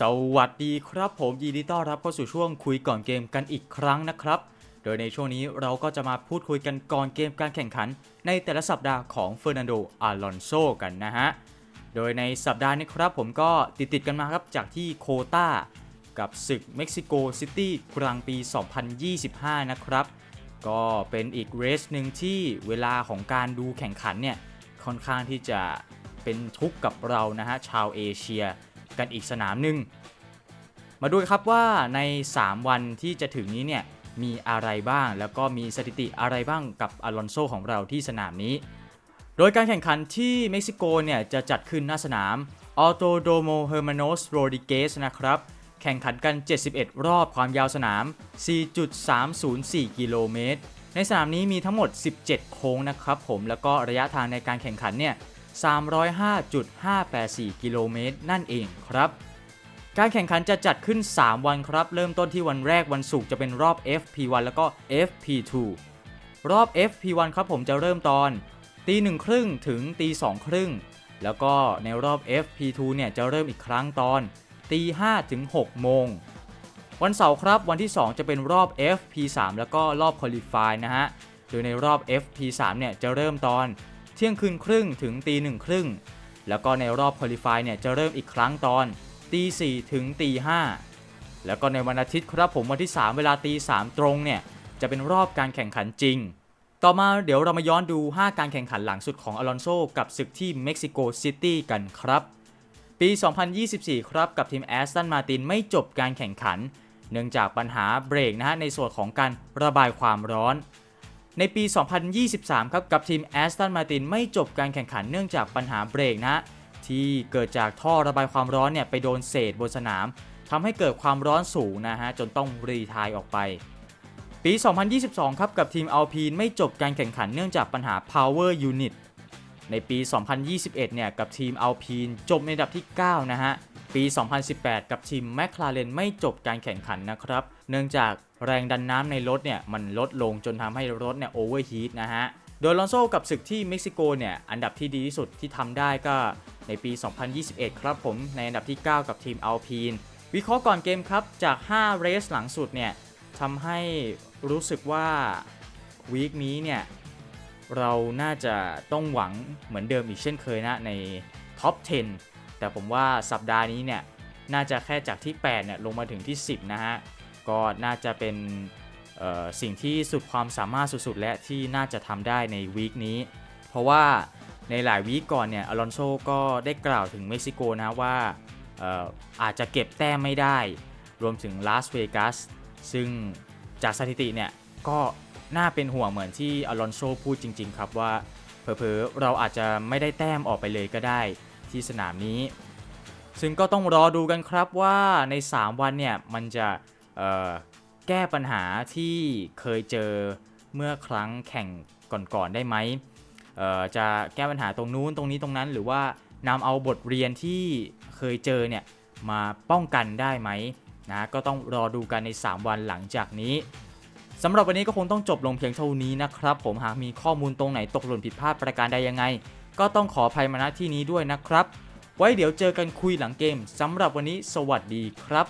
สวัสดีครับผมยินดีต้อนรับเข้าสู่ช่วงคุยก่อนเกมกันอีกครั้งนะครับ โดยในช่วงนี้เราก็จะมาพูดคุยกันก่อนเกมการแข่งขัน ในแต่ละสัปดาห์ของเฟอร์นันโด อาลอนโซกันนะฮะ โดยในสัปดาห์นี้ครับผมก็ติดติดกันมาครับจากที่โคตากับศึกเม็กซิโกซิตี้กลางปี 2025 นะครับ ก็เป็นอีกเรสหนึ่งที่เวลาของการดูแข่งขันเนี่ยค่อนข้างที่จะเป็นทุกข์กับเรานะฮะชาวเอเชีย กันอีกสนามหนึ่ง มาดูครับว่าใน 3 วันที่จะถึงนี้เนี่ยมีอะไรบ้าง แล้วก็มีสถิติอะไรบ้างกับอลอนโซของเราที่สนามนี้ โดยการแข่งขันที่เม็กซิโกเนี่ยจะจัดขึ้นหน้าสนามออโตโดโมเฮอร์มาโนสโรดิเกสนะครับแข่งขันกัน 71 รอบความยาวสนาม 4.304 กิโลเมตร ในสนามนี้มีทั้งหมด 17 โค้งนะครับผม แล้วก็ระยะทางในการแข่งขันเนี่ย 305.584 กิโลเมตรนั่นเองครับ การแข่งขันจะจัดขึ้น 3 วันครับ เริ่มต้นที่วันแรกวันศุกร์จะเป็นรอบ FP1 แล้วก็ FP2 รอบ FP1 ครับผมจะเริ่มตอนตีหนึ่งครึ่งถึงตีสองครึ่งแล้วก็ในรอบ FP2 เนี่ยจะเริ่มอีกครั้งตอนตีห้าถึง6โมง วันเสาร์ครับวันที่ 2 จะเป็นรอบ FP3 แล้วก็รอบ Qualify นะฮะ โดยในรอบ FP3 เนี่ยจะเริ่มตอน เที่ยงคืนครึ่งถึงตีหนึ่งครึ่ง แล้วก็ในรอบ Qualify เนี่ยจะเริ่มอีกครั้งตอนตีสี่ถึงตีห้าแล้วก็ในวันอาทิตย์ครับผมวันที่ 3 เวลาตีสามตรงเนี่ยจะเป็นรอบการแข่งขันจริง ต่อมาเดี๋ยวเรามาย้อนดู 5 การแข่งขันหลังสุดของอลอนโซกับศึกที่เม็กซิโกซิตี้กันครับ ปี 2024 ครับกับทีมแอสตันมาตินไม่จบการแข่งขัน เนื่องจากปัญหาเบรกนะฮะในส่วนของการระบายความร้อน ในปี 2023 ครับกับทีมแอสตันมาตินไม่จบการแข่งขันเนื่องจากปัญหาเบรกนะที่เกิดจากท่อระบายความร้อนเนี่ยไปโดนเศษบนสนามทำให้เกิดความร้อนสูงนะฮะจนต้องรีทายออกไป ปี 2022 ครับกับทีมอัลพีนไม่จบการแข่งขันเนื่องจากปัญหา power unit ในปี 2021 เนี่ยกับทีมอัลพีนจบในอันดับที่ 9 นะฮะ ปี 2018 กับทีมแมคลาเรนไม่จบการแข่งขันนะครับ เนื่องจากแรงดันน้ำในรถเนี่ยมันลดลงจนทำให้รถเนี่ยโอเวอร์ฮีทนะฮะ โดยลอนโซกับศึกที่เม็กซิโกเนี่ยอันดับที่ดีที่สุดที่ทำได้ก็ในปี 2021 ครับผมในอันดับที่ 9 กับทีมอัลพีนวิเคราะห์ก่อนเกมครับจาก 5 เรสหลังสุดเนี่ยทำให้รู้สึกว่าวีคนี้เนี่ยเราน่าจะต้องหวังเหมือนเดิมอีกเช่นเคยนะในท็อป 10 แต่ผมว่าสัปดาห์นี้เนี่ยน่าจะแค่จากที่8เนี่ยลงมาถึงที่ 10 นะฮะ ก็น่าจะเป็นสิ่งที่สุดความสามารถสุดๆ และที่น่าจะทำได้ในวีคนี้ เพราะว่าในหลายวีคก่อนเนี่ยอลอนโซก็ได้กล่าวถึงเม็กซิโกนะว่าเอ่ออาจจะเก็บแต้มไม่ได้ รวมถึงลาสเวกัสซึ่งจากสถิติเนี่ยก็น่าเป็นห่วงเหมือนที่อลอนโซพูดจริง ๆ ครับว่าเผลอๆเราอาจจะไม่ได้แต้มออกไปเลยก็ได้ ที่สนามนี้ ซึ่งก็ต้องรอดูกันครับว่าใน 3 วันเนี่ยมันจะแก้ปัญหาที่เคยเจอเมื่อครั้งแข่งก่อนๆได้ไหมจะแก้ปัญหาตรงนู้นตรงนี้ตรงนั้นหรือว่านำเอาบทเรียนที่เคยเจอเนี่ยมาป้องกันได้ไหมนะก็ต้องรอดูกันใน 3 วันหลังจากนี้สำหรับวันนี้ก็คงต้องจบลงเพียงเท่านี้นะครับ ผมหากมีข้อมูลตรงไหนตกหล่นผิดพลาดประการใดยังไง ก็ต้องขออภัยมาณที่นี้ด้วยนะครับ ไว้เดี๋ยวเจอกันคุยหลังเกมสำหรับวันนี้สวัสดีครับ